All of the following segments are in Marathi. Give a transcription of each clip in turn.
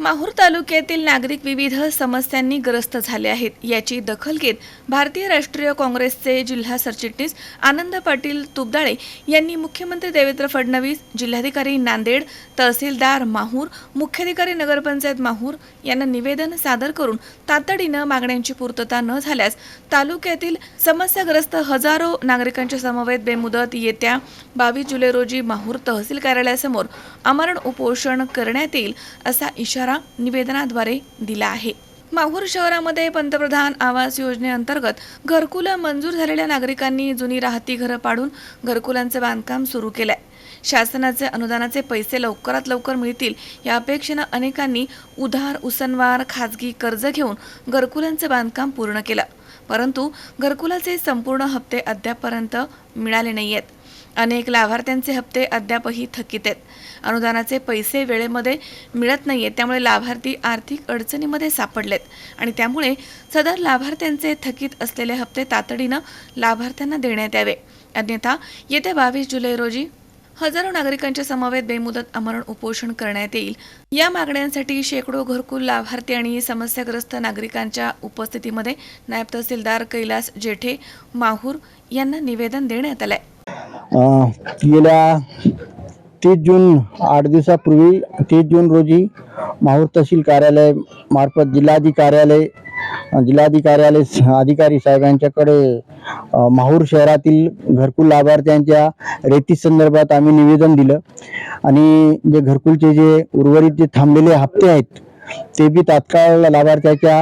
माहूर तालुक्यातील नागरिक विविध समस्यांनी ग्रस्त झाले आहेत. याची दखल घेत भारतीय राष्ट्रीय काँग्रेसचे जिल्हा सरचिटणीस आनंद पाटील तुबदाळे यांनी मुख्यमंत्री देवेंद्र फडणवीस जिल्हाधिकारी नांदेड तहसीलदार माहूर मुख्याधिकारी नगरपंचायत माहूर यांना निवेदन सादर करून तातडीनं मागण्यांची पूर्तता न झाल्यास तालुक्यातील समस्याग्रस्त हजारो नागरिकांच्या समवेत बेमुदत येत्या बावीस जुलै रोजी माहूर तहसील कार्यालयासमोर आमरण उपोषण करण्यात येईल असा इशारा निवेदनाद्वारे दिला आहे. माहूर शहरामध्ये पंतप्रधान आवास योजनेअंतर्गत घरकुलं मंजूर झालेल्या नागरिकांनी जुनी राहती घरं पाडून घरकुलांचं बांधकाम सुरू केलंय. शासनाचे अनुदानाचे पैसे लवकरात लवकर मिळतील या अपेक्षेनं अनेकांनी उधार उसनवार खाजगी कर्ज घेऊन घरकुलांचं बांधकाम पूर्ण केलं. परंतु घरकुलाचे संपूर्ण हप्ते अद्यापपर्यंत मिळाले नाही आहेत अनेक लाभार्थ्यांचे हप्ते अद्यापही थकीत आहेत. अनुदानाचे पैसे वेळेमध्ये मिळत नाहीयेत त्यामुळे लाभार्थी आर्थिक अडचणीमध्ये सापडलेत आणि त्यामुळे सदर लाभार्थ्यांचे थकीत असलेले हप्ते तातडीनं लाभार्थ्यांना देण्यात यावे. अन्यथा येत्या बावीस जुलै रोजी हजारो नागरिकांच्या समवेत बेमुदत आमरण उपोषण करण्यात येईल. या मागण्यांसाठी शेकडो घरकुल लाभार्थी आणि समस्याग्रस्त नागरिकांच्या उपस्थितीमध्ये नायब तहसीलदार कैलास जेठे माहूर यांना निवेदन देण्यात आलंय. आहे गेल्या तीस जून आठ दिवसापूर्वी तीस जून रोजी माहूर तहसील कार्यालय मार्फत जिल्हाधिकार्यालय जिल्हाधिकार्यालय स- अधिकारी साहेबांच्याकडे माहूर शहरातील घरकुल लाभार्थ्यांच्या रेती संदर्भात आम्ही निवेदन दिलं. आणि जे घरकुलचे जे उर्वरित जे थांबलेले हप्ते आहेत ते बी तात्काळ लाभार्थ्याच्या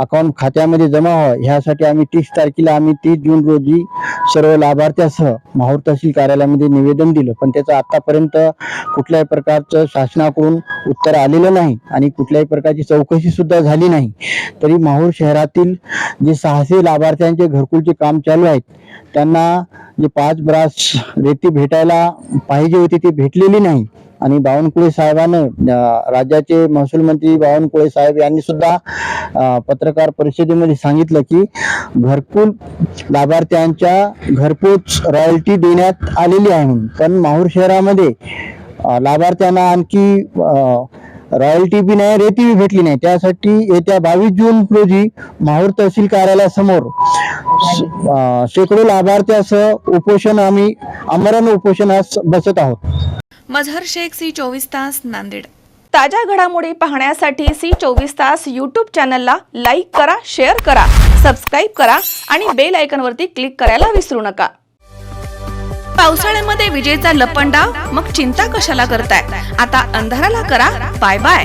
अकाउंट खात्यामध्ये जमा व्हावं. ह्यासाठी आम्ही तीस तारखेला आम्ही तीस जून रोजी सर्व लाभार्थ्यासह माहूर तहसील कार्यालयामध्ये निवेदन दिलं. पण त्याचं आतापर्यंत कुठल्याही प्रकारचं शासनाकडून उत्तर आलेलं नाही आणि कुठल्याही प्रकारची चौकशी सुद्धा झाली नाही. तरी माहूर शहरातील जे सहाशे लाभार्थ्यांचे घरकुलचे काम चालू आहेत त्यांना जे पाच ब्रास रेती भेटायला पाहिजे होती ती भेटलेली नाही. आणि बावनकुळे साहेबाने राज्याचे महसूल मंत्री बावनकुळे साहेब यांनी सुद्धा पत्रकार परिषदेमध्ये सांगितलं की घरकुल लाभार्थ्यांच्या घरपोच रॉयल्टी देण्यात आलेली आहे. म्हणून पण माहूर शहरामध्ये लाभार्थ्यांना आणखी रॉयल्टी बी नाही रेती बी भेटली नाही. त्यासाठी येत्या बावीस जून रोजी माहूर तहसील कार्यालयासमोर अं, शेकडो लाभार्थ्यासह उपोषण आम्ही आमरण उपोषणास बसत आहोत. मझहर शेख सी चोवीस तास नांदेड. ताज्या घडामोडी पाहण्यासाठी सी चोवीस तास यूट्यूब चॅनलला लाईक करा शेअर करा सबस्क्राईब करा आणि बेल आयकनवरती क्लिक करायला विसरू नका. पावसाळ्यामध्ये विजेचा लपंडाव? मग चिंता कशाला करताय? आता अंधाराला करा. Bye bye